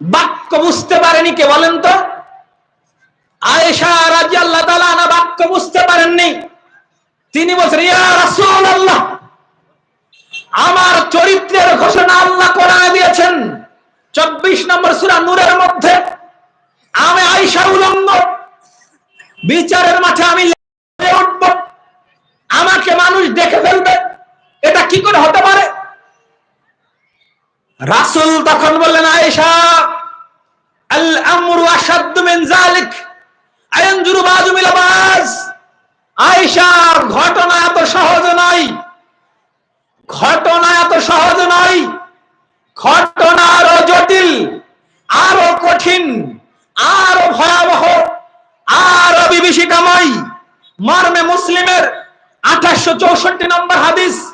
বাক্য বুঝতে পারেনি কে বলেন তো? আয়েশা রাজি আল্লাহ তালা বাক্য বুঝতে পারেননি। তিনি বলছেন, ইয়া রাসূল আল্লাহ আমার চরিত্রের ঘোষণা আল্লাহ কোরআনে দিয়েছেন। চব্বিশ নম্বর সুরা নূরের মধ্যে আমি আয়েশা উলঙ্গ। বিচারের মাঠে আমি উঠব। আমাকে মানুষ দেখে ফেলবে। এটা কি করে হতে পারে? রাসূল তখন বললেন, আয়েশা, আল আমরু মিল আয়েশা ঘটনা এত সহজ নয়। ঘটনা এত সহজ নয়। ঘটনা আরও জটিল, আরও কঠিন, আরও ভয়াবহ, আরও বিভীষিকাময়। মর্মে মুসলিমের আঠাশশো চৌষট্টি নম্বর হাদিস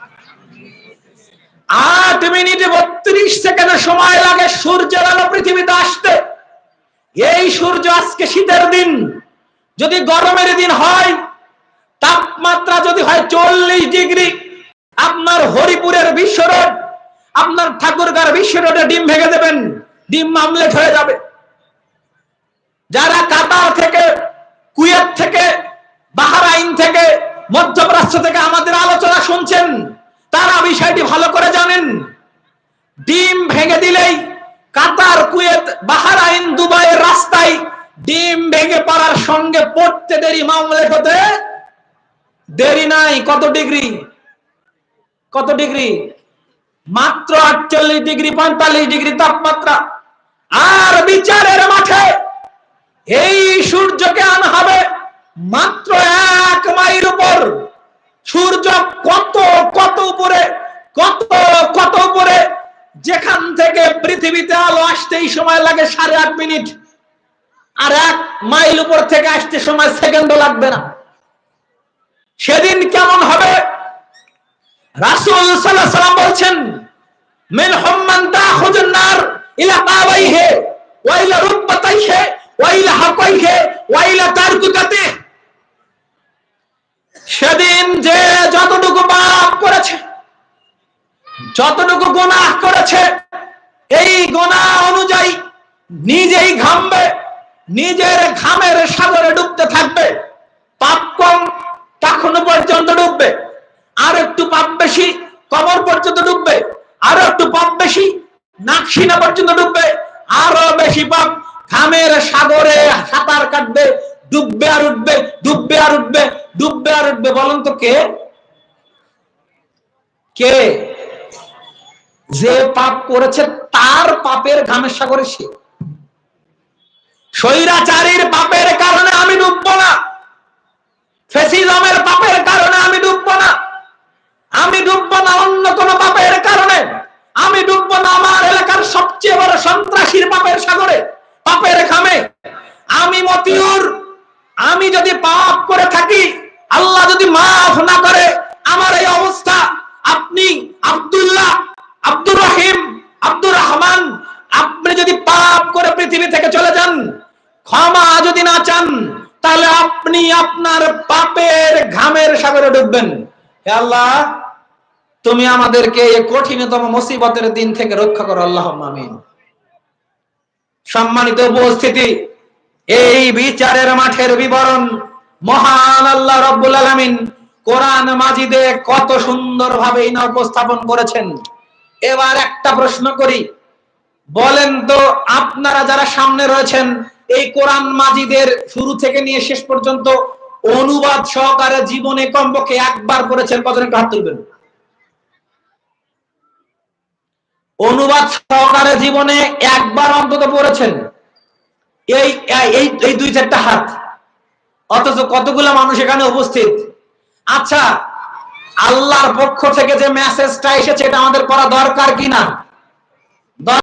আট মিনিট বত্রিশ সেকেন্ডের সময় লাগে সূর্যের আলো পৃথিবীতে আসতে। এই সূর্য আজকে শীতের দিন। যদি গরমের দিন হয়, তাপমাত্রা যদি হয় চল্লিশ ডিগ্রি, আপনার হরিপুরের বিশ্ব রোড, আপনার ঠাকুরগার বিশ্ব রোডে ডিম ভেঙে দেবেন, ডিম মামলেট হয়ে যাবে। যারা কাতার থেকে, কুয়েত থেকে, বাহারাইন থেকে, মধ্যপ্রাচ্য থেকে আমাদের আলোচনা শুনছেন তারা বিষয়টি ভালো করে জানেন। ডিম ভেঙে দিলেই কাতার, কুয়েত, বাহারাইন, দুবাইয়ের রাস্তায় ডিম ভেঙে পড়ার সঙ্গে পড়তে দেরি মামলেট হতে দেরি নাই, কত ডিগ্রি? কত ডিগ্রি? মাত্র আটচল্লিশ ডিগ্রি, পঁয়তাল্লিশ ডিগ্রি তাপমাত্রা। আর বিচারের মাঠে এই সূর্যকে আনা হবে মাত্র সূর্য কত কত উপরে, কত কত উপরে? যেখান থেকে পৃথিবীতে আলো আসতেই সময় লাগে সাড়ে আট মিনিট। আর এক মাইল উপর থেকে আসতে সময় সেকেন্ডও লাগবে না। সেদিন কেমন হবে? রাসূল সাল্লাম বলছেন, মিন হুম্মান তাখুজুন নার ইলা কাবাইহি ওয়া ইলা রুকবাতাইহি ওয়া ইলা হাকাইহি ওয়া ইলা তারকুকাতিহি সেদিন যে যতটুকু পাপ করেছে যতটুকু গোনাহ করেছে, এই গোনাহ অনুযায়ী নিজেই ঘামবে, নিজের ঘামের সাগরে ডুবতে থাকবে। পাপ কম তখনো পর্যন্ত ডুববে, আর একটু পাপ বেশি কমর পর্যন্ত ডুববে, আরও একটু পাপ বেশি নাকশিনা পর্যন্ত ডুববে, আরও বেশি পাপ ঘামের সাগরে সাঁতার কাটবে, ডুববে আর উঠবে, ডুববে আর উঠবে, ডুববে আর উঠবে বলুন তো কে? কে? যে পাপ করেছে তার পাপের ঘামের সাগরে সে। স্বৈরাচারীর পাপের কারণে আমি ডুববো না। ফেসিজমের পাপের কারণে আমি ডুববো না। আমি ডুববো না অন্য কোন পাপের কারণে। আমি ডুববো না আমার এলাকার সবচেয়ে বড় সন্ত্রাসীর পাপের সাগরে, পাপের ঘামে। আমি মতিউর, আমি যদি পাপ করে থাকি, আল্লাহ যদি মাফ না করে ক্ষমা যদি না চান, তাহলে আপনি আপনার পাপের ঘামের সাগরে ডুববেন। আল্লাহ, তুমি আমাদেরকে এই কঠিনতম মুসিবতের দিন থেকে রক্ষা করো আল্লাহ আমিন। সম্মানিত উপস্থিতি, এই বিচারের মাঠের বিবরণ, মহান আল্লাহ রব্বুল আলামিন কোরআন মাজিদে কত সুন্দর ভাবে ইনা উপস্থাপন করেছেন। এবার একটা প্রশ্ন করি, বলেন তো আপনারা যারা সামনে রয়েছেন এই কোরআন মাজিদের শুরু থেকে নিয়ে শেষ পর্যন্ত অনুবাদ সহকারে জীবনে কমপক্ষে একবার করেছেন কতজন একটু হাত তুলবেন? অনুবাদ সহকারে জীবনে একবার অন্তত পড়েছেন? এই এই দুই চারটা হাত। অথচ কতগুলো মানুষ এখানে উপস্থিত? আচ্ছা আল্লাহর পক্ষ থেকে যে মেসেজটা এসেছে, এটা আমাদের পড়া দরকার কিনা?